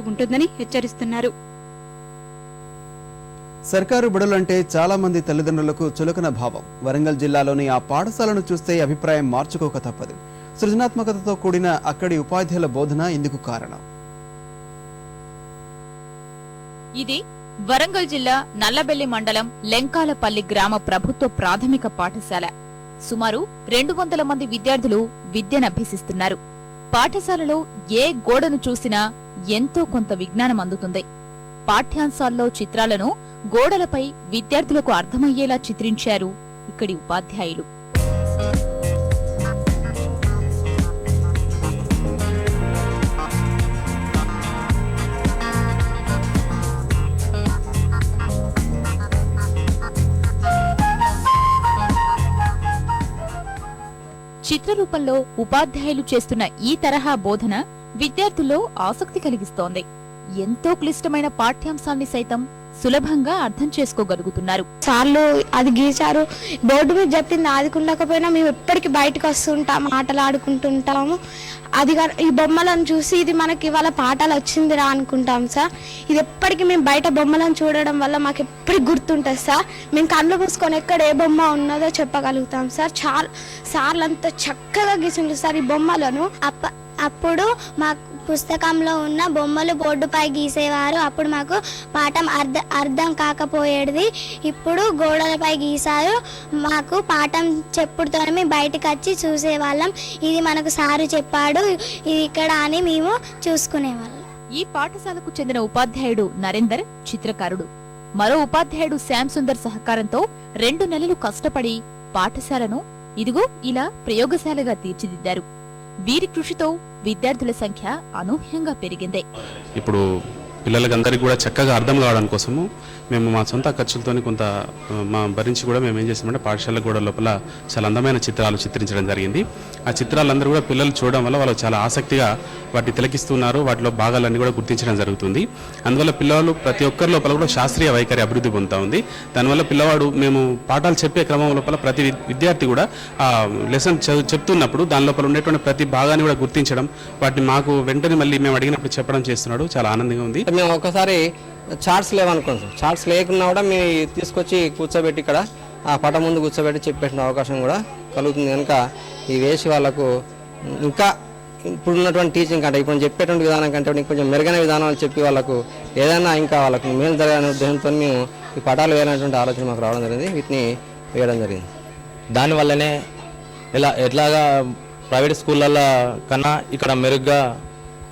ఉంటుందని హెచ్చరిస్తున్నారు. సర్కారు బడులంటే చాలా మంది తల్లిదండ్రులకు చులకన భావం. వరంగల్ జిల్లాలోని ఆ పాఠశాలను చూస్తే అభిప్రాయం మార్చుకోక తప్పదు. సృజనాత్మకతతో కూడిన అక్కడి ఉపాధ్యాయుల బోధన ఇందుకు కారణం. ఇది వరంగల్ జిల్లా నల్లబెల్లి మండలం లెంకాలపల్లి గ్రామ ప్రభుత్వ ప్రాథమిక పాఠశాల. సుమారు రెండు వందల మంది విద్యార్థులు విద్యనభ్యసిస్తున్నారు పాఠశాలలో ఏ గోడను చూసినా ఎంతో కొంత విజ్ఞానం అందుతుంది. పాఠ్యాంశాల్లో చిత్రాలను గోడలపై విద్యార్థులకు అర్థమయ్యేలా చిత్రించారు ఇక్కడి ఉపాధ్యాయులు. చిత్రరూపంలో ఉపాధ్యాయులు చేస్తున్న ఈ తరహా బోధన విద్యార్థుల్లో ఆసక్తి కలిగిస్తోంది. ఎంతో క్లిష్టమైన పాఠ్యాంశాల్ని సైతం సులభంగా అర్థం చేసుకోగలుగుతున్నారు. సార్లు అది గీచారు బోర్డు మీద చెప్పింది ఆదుకుండకపోయినా మేము ఎప్పటికీ బయటకు వస్తుంటాం ఆటలు ఆడుకుంటుంటాము అది ఈ బొమ్మలను చూసి ఇది మనకి ఇవాళ పాఠాలు వచ్చిందిరా అనుకుంటాం సార్. ఇది ఎప్పటికీ మేము బయట బొమ్మలను చూడడం వల్ల మాకు ఎప్పటికి గుర్తుంటుంది సార్. మేము కళ్ళు మూసుకొని ఎక్కడ ఏ బొమ్మ ఉన్నదో చెప్పగలుగుతాం సార్. చాలా సార్లు అంత చక్కగా గీసిండ్రు సార్ ఈ బొమ్మలను. అప్ప అప్పుడు మాకు పుస్తకంలో ఉన్న బొమ్మలు బోర్డుపై గీసేవారు. అప్పుడు మాకు పాఠం అర్థ అర్థం కాకపోయేది ఇప్పుడు గోడలపై గీసారు మాకు పాఠం చెప్పుడుతోనే మేము బయటకు వచ్చి చూసేవాళ్ళం. ఇది మనకు సారు చెప్పాడు. ఇది ఇక్కడ అని మేము చూసుకునేవాళ్ళం. ఈ పాఠశాలకు చెందిన ఉపాధ్యాయుడు నరేందర్ చిత్రకారుడు. మరో ఉపాధ్యాయుడు శ్యామ్ సుందర్ సహకారంతో రెండు నెలలు కష్టపడి పాఠశాలను ఇదిగో ఇలా ప్రయోగశాలగా తీర్చిదిద్దారు. వీరి కృషితో విద్యార్థుల సంఖ్య అనూహ్యంగా పెరిగింది. ఇప్పుడు పిల్లలకి అందరికీ కూడా చక్కగా అర్థం కావడం కోసము మేము మా సొంత ఖర్చులతోని కొంత మా భరించి కూడా మేము ఏం చేసామంటే పాఠశాల గోడ లోపల చాలా అందమైన చిత్రాలు చిత్రించడం జరిగింది. ఆ చిత్రాలందరూ కూడా పిల్లలు చూడడం వల్ల వాళ్ళు చాలా ఆసక్తిగా వాటిని తిలకిస్తున్నారు. వాటిలో భాగాలన్నీ కూడా గుర్తించడం జరుగుతుంది. అందువల్ల పిల్లలు ప్రతి ఒక్కరి లోపల కూడా శాస్త్రీయ వైఖరి అభివృద్ధి పొందుతూ ఉంది. దానివల్ల పిల్లవాడు మేము పాఠాలు చెప్పే క్రమం లోపల ప్రతి విద్యార్థి కూడా ఆ లెసన్ చెప్తున్నప్పుడు దాని లోపల ఉండేటువంటి ప్రతి భాగాన్ని కూడా గుర్తించడం వాటిని మాకు వెంటనే మళ్ళీ మేము అడిగినప్పుడు చెప్పడం చేస్తున్నాడు. చాలా ఆనందంగా ఉంది. మేము ఒకసారి చార్ట్స్ లేవనుకోండి సార్ చార్ట్స్ లేకున్నా కూడా మీ తీసుకొచ్చి కూర్చోబెట్టి ఇక్కడ ఆ పటం ముందు కూర్చోబెట్టి చెప్పేసిన అవకాశం కూడా కలుగుతుంది కనుక ఈ వేసి వాళ్ళకు ఇంకా ఇప్పుడున్నటువంటి టీచింగ్ కంటే ఇప్పుడు చెప్పేటువంటి విధానం కంటే కొంచెం మెరుగైన విధానాలు చెప్పి వాళ్ళకు ఏదైనా ఇంకా వాళ్ళకు మేలు జరగాలనే ఉద్దేశంతో మేము ఈ పటాలు వేయాలనేటువంటి ఆలోచన మాకు రావడం జరిగింది. వీటిని వేయడం జరిగింది. దానివల్లనే ఇలా ఎట్లాగా ప్రైవేట్ స్కూళ్ళల్లో కన్నా ఇక్కడ మెరుగ్గా